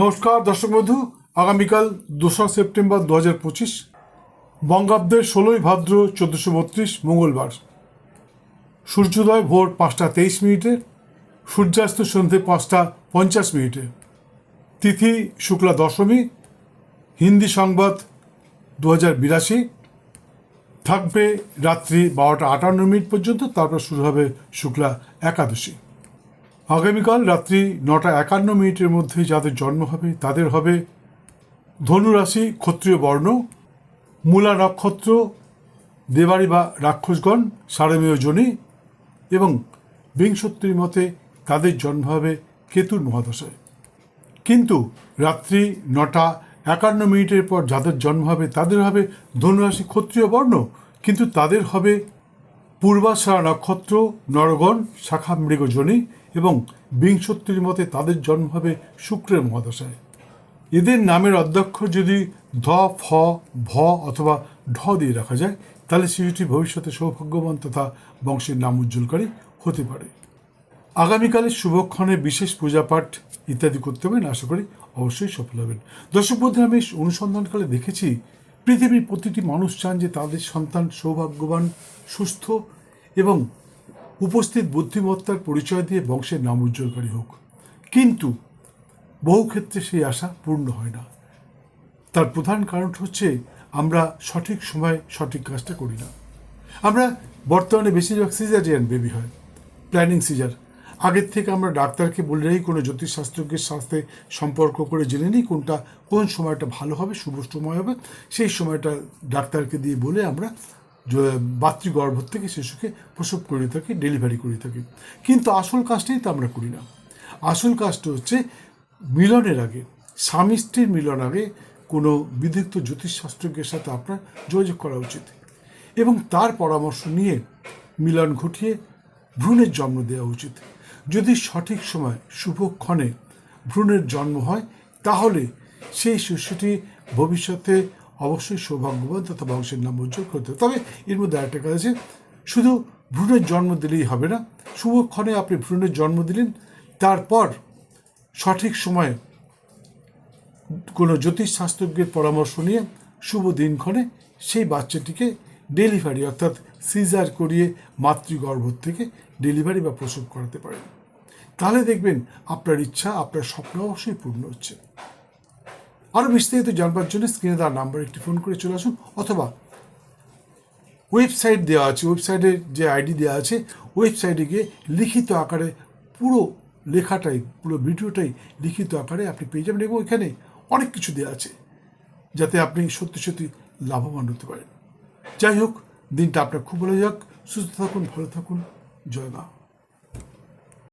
নমস্কার, দর্শক বন্ধু, আগামীকাল দোসরা সেপ্টেম্বর দু হাজার পঁচিশ, বঙ্গাব্দের ষোলোই ভাদ্র চোদ্দোশো বত্রিশ, মঙ্গলবার। সূর্যোদয় ভোর পাঁচটা তেইশ মিনিটে, সূর্যাস্ত সন্ধে পাঁচটা পঞ্চাশ মিনিটে। তিথি শুক্লা দশমী, হিন্দি সংবাদ দু হাজার বিরাশি, থাকবে রাত্রি বারোটা আটান্ন মিনিট পর্যন্ত, তারপর শুরু হবে শুক্লা একাদশী। আগামীকাল রাত্রি নটা একান্ন মিনিটের মধ্যে যাদের জন্ম হবে, তাদের হবে ধনুরাশি, ক্ষত্রিয় বর্ণ, মূলা নক্ষত্র দেবাড়ি বা রাক্ষসগণ, সারমেয় জনি এবং বিংশত্রির মতে তাদের জন্ম হবে কেতুর মহাদশায়। কিন্তু রাত্রি নটা একান্ন মিনিটের পর যাদের জন্ম হবে, তাদের হবে ধনুরাশি, ক্ষত্রিয় বর্ণ, কিন্তু তাদের হবে পূর্বাশা নক্ষত্র, নরগণ শাখা মৃগজনী এবং বিংশত্রির মতে তাদের জন্ম হবে শুক্রের মহাদশায়। এদের নামের অধ্যক্ষর যদি ধ, ফ, ভ অথবা ঢ দিয়ে রাখা যায়, তাহলে শিশুটি ভবিষ্যতে সৌভাগ্যবান তথা বংশের নাম উজ্জ্বলকারী হতে পারে। আগামীকালে শুভক্ষণে বিশেষ পূজাপাঠ ইত্যাদি করতে পারেন, আশা করি অবশ্যই সফল হবেন। দর্শক বন্ধু আমি অনুসন্ধানকালে দেখেছি, পৃথিবীর প্রতিটি মানুষ চান যে তাদের সন্তান সৌভাগ্যবান, সুস্থ এবং উপস্থিত বুদ্ধিমত্তার পরিচয় দিয়ে বংশের নাম উজ্জ্বলকারী হোক। কিন্তু বহু ক্ষেত্রে সেই আশা পূর্ণ হয় না। তার প্রধান কারণ হচ্ছে আমরা সঠিক সময় সঠিক কাজটা করি না। আমরা বর্তমানে বেশিরভাগ সিজারিয়ান বেবি হয়। Planning caesar. আগের থেকে আমরা ডাক্তারকে বলে রাখি, কোনো জ্যোতিষশাস্ত্রজ্ঞের সাথে সম্পর্ক করে জেনে নিই, কোনটা কোন সময়টা ভালো হবে, শুভ সময় হবে, সেই সময়টা ডাক্তারকে দিয়ে বলে আমরা মাতৃগর্ভ থেকে শিশুকে প্রসব করে থাকি ডেলিভারি করে থাকি। কিন্তু আসল কাজটাই তো আমরা করি না। আসল কাজটা হচ্ছে মিলনের আগে, স্বামী স্ত্রীর মিলন আগে কোনো বিদগ্ধ জ্যোতিষশাস্ত্রজ্ঞের সাথে আপনার যোগাযোগ করা উচিত। এবং তার পরামর্শ নিয়ে মিলন ঘটিয়ে ভ্রূণের জন্ম দেওয়া উচিত। যদি সঠিক সময় শুভক্ষণে ভ্রূণের জন্ম হয়, তাহলে সেই শিশুটি ভবিষ্যতে অবশ্যই সৌভাগ্যবান তথা বংশের নাম উজ্জ্বল করতে। তবে এর মধ্যে আরেকটা কাজ আছে, শুধু ভ্রূণের জন্ম দিলেই হবে না শুভক্ষণে আপনি ভ্রূণের জন্ম দিলেন, তারপর সঠিক সময়ে কোনো জ্যোতিষ জ্যোতিষশাস্ত্রজ্ঞের পরামর্শ নিয়ে শুভ দিনক্ষণে সেই বাচ্চাটিকে ডেলিভারি, অর্থাৎ সিজার করিয়ে মাতৃগর্ভ থেকে ডেলিভারি বা প্রসব করাতে পারেন তাহলে দেখবেন আপনার ইচ্ছা, আপনার স্বপ্ন অবশ্যই পূর্ণ হচ্ছে আরও বিস্তারিত জানবার জন্য স্ক্রিনে তার নাম্বার একটি ফোন করে চলে আসুন, অথবা ওয়েবসাইট দেওয়া আছে ওয়েবসাইটের যে আইডি দেওয়া আছে ওয়েবসাইটে গিয়ে লিখিত আকারে পুরো লেখাটাই, পুরো ভিডিওটাই লিখিত আকারে আপনি পেয়ে যাবেন এবং এখানে অনেক কিছু দেওয়া আছে, যাতে আপনি সত্যি সত্যি লাভবান হতে পারেন। যাই হোক, দিনটা আপনার খুব ভালো যাক, সুস্থ থাকুন, ভালো থাকুন, জয় মা।